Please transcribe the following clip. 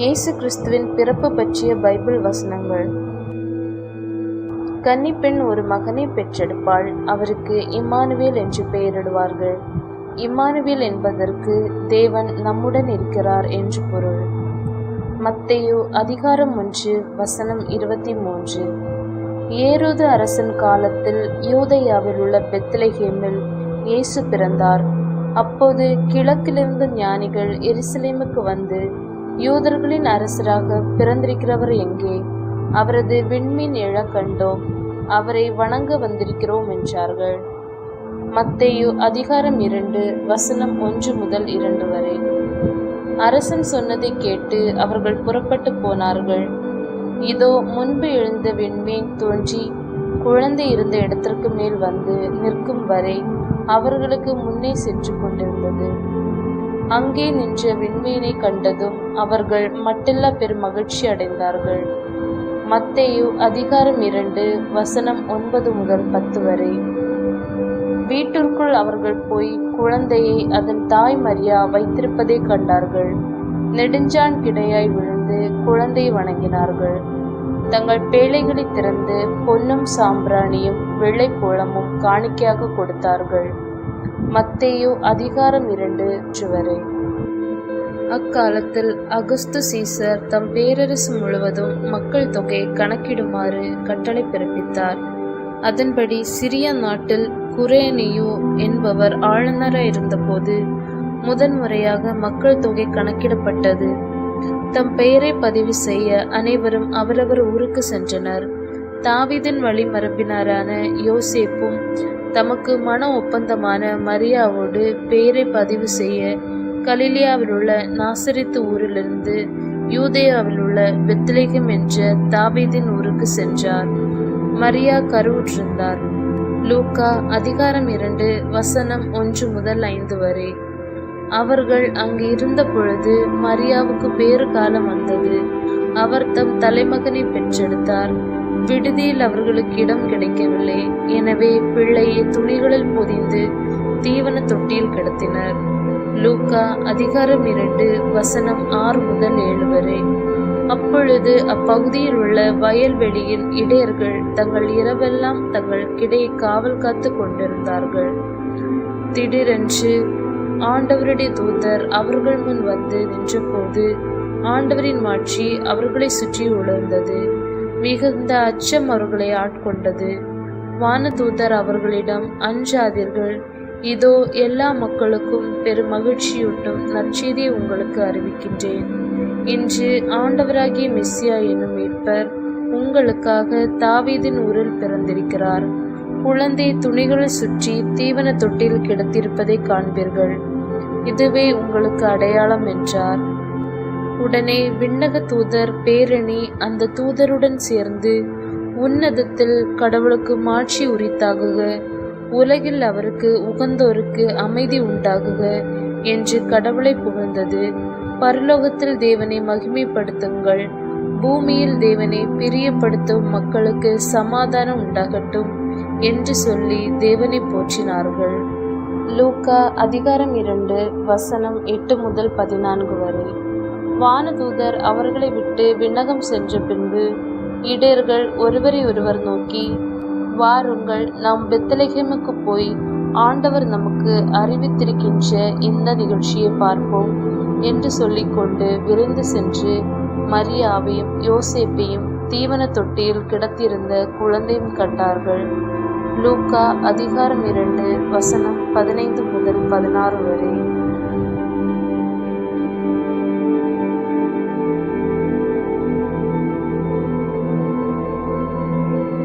இயேசு கிறிஸ்துவின் பிறப்பு பற்றிய பைபிள் வசனங்கள். கன்னிப்பெண் ஒரு மகனை பெற்றெடுப்பாள். அவருக்கு இம்மானுவேல் என்று பெயரிடுவார்கள். இம்மானுவேல் என்பதற்கு தேவன் நம்முடன் இருக்கிறார் என்று பொருள். மத்தையோ அதிகாரம் ஒன்று வசனம் இருபத்தி மூன்று ஏரோது அரசன் காலத்தில் யூதையாவில் உள்ள பெத்லஹேமில் இயேசு பிறந்தார். அப்போது கிழக்கிலிருந்து ஞானிகள் எருசலேமுக்கு வந்து யூதர்களின் அரசராக பிறந்திருக்கிறவர் எங்கே? அவரது விண்மீன் எழக் கண்டோம். அவரை வணங்க வந்திருக்கிறோம் என்றார்கள். மத்தையு அதிகாரம் இரண்டு வசனம் ஒன்று முதல் இரண்டு வரை. அரசன் சொன்னதை கேட்டு அவர்கள் புறப்பட்டு போனார்கள். இதோ முன்பு எழுந்த விண்மீன் தோன்றி குழந்தை இருந்த இடத்திற்கு மேல் வந்து நிற்கும் வரை அவர்களுக்கு முன்னே சென்று கொண்டிருந்தது. அங்கே நின்ற விண்மீனை கண்டதும் அவர்கள் மட்டில்லா பெரும் மகிழ்ச்சி அடைந்தார்கள். மத்தேயு அதிகாரம் இரண்டு வசனம் ஒன்பது முதல் பத்து வரை. வீட்டிற்குள் அவர்கள் போய் குழந்தையை அதன் தாய் மரியா வைத்திருப்பதை கண்டார்கள். நெடுஞ்சான் கிடையாய் விழுந்து குழந்தையை வணங்கினார்கள். தங்கள் பேழைகளை திறந்து பொன்னும் சாம்பிராணியும் வெள்ளைப்போளமும் காணிக்கையாக கொடுத்தார்கள். மத்தேயு அதிகாரம் இரண்டு வரை அக்காலத்தில் அகஸ்து சீசர் தம் பேரரசு முழுவதும் மக்கள் தொகை கணக்கிடுமாறு கட்டளை பிறப்பித்தார். அதன்படி சிறிய நாட்டில் குரேனியோ என்பவர் ஆளுநராக இருந்தபோது முதன்முறையாக மக்கள் தொகை கணக்கிடப்பட்டது. தம் பெயரை பதிவு செய்ய அனைவரும் அவரவர் ஊருக்கு சென்றனர். தாவிதின் வழிமரபினரான யோசேப்பும் தமக்கு மன ஒப்பந்தமான மரியாவோடு பெயரை பதிவு செய்ய கலிலியாவில் உள்ள நாசரித்து ஊரிலிருந்து யூதேயாவில் உள்ள பெத்லேகம் என்ற தாபீதின் ஊருக்கு சென்றார். மரியா கருவுற்றிருந்தார். லூக்கா அதிகாரம் இரண்டு வசனம் ஒன்று முதல் ஐந்து வரை. அவர்கள் அங்கு இருந்த பொழுது மரியாவுக்கு பேறு காலம் வந்தது. அவர் தம் தலைமகனை பெற்றெடுத்தார். விடுதியில் அவர்களுக்கு இடம் கிடைக்கவில்லை. எனவே பிள்ளையை துணிகளில் பொதிந்து தீவன தொட்டியில் கிடத்தினர். லூக்கா அதிகாரம் இரண்டு வசனம் ஆறு முதல் ஏழு வரை. அப்பொழுது அப்பகுதியில் உள்ள வயல்வெளியில் இடையர்கள் தங்கள் இரவெல்லாம் தங்கள் கிடையை காவல் காத்து கொண்டிருந்தார்கள். திடீரென்று ஆண்டவருடைய தூதர் அவர்கள் முன் வந்து நின்றபோது ஆண்டவரின் மாட்சி அவர்களை சுற்றி உலர்ந்தது. மிகுந்த அச்சம் அவர்களை ஆட்கொண்டது. வானதூதர் அவர்களிடம் அஞ்சாதீர்கள். இதோ எல்லா மக்களுக்கும் பெரும் மகிழ்ச்சியூட்டும் நற்செய்தியை உங்களுக்கு அறிவிக்கின்றேன். இன்று ஆண்டவராகிய மெஸ்ஸியா என்னும் மீட்பர் உங்களுக்காக தாவீதின் ஊரில் பிறந்திருக்கிறார். குழந்தை துணிகளை சுற்றி தீவன தொட்டில் கிடத்திருப்பதை காண்பீர்கள். இதுவே உங்களுக்கு அடையாளம் என்றார். உடனே விண்ணக தூதர் பேரணி அந்த தூதருடன் சேர்ந்து உன்னதத்தில் கடவுளுக்கு மாட்சி உரித்தாகுக. உலகில் அவருக்கு உகந்தோருக்கு அமைதி உண்டாகுக என்று கடவுளை புகழ்ந்தது. பரலோகத்தில் தேவனை மகிமைப்படுத்துங்கள். பூமியில் தேவனை பிரியப்படுத்தும் மக்களுக்கு சமாதானம் உண்டாகட்டும் என்று சொல்லி தேவனை போற்றினார்கள். லூக்கா அதிகாரம் இரண்டு வசனம் எட்டு முதல் பதினான்கு வரை. வானதூதர் அவர்களை விட்டு விண்ணகம் சென்ற பின்பு இடையர்கள் ஒருவரை ஒருவர் நோக்கி வாருங்கள் நாம் பெத்தலகேமுக்கு போய் ஆண்டவர் நமக்கு அறிவித்திருக்கின்ற இந்த நிகழ்ச்சியை பார்ப்போம் என்று சொல்லிக்கொண்டு விரைந்து சென்று மரியாவையும் யோசேப்பையும் தீவன தொட்டியில் கிடத்திருந்த குழந்தையும் கண்டார்கள். லூக்கா அதிகாரம் இரண்டு வசனம் பதினைந்து முதல் பதினாறு வரை.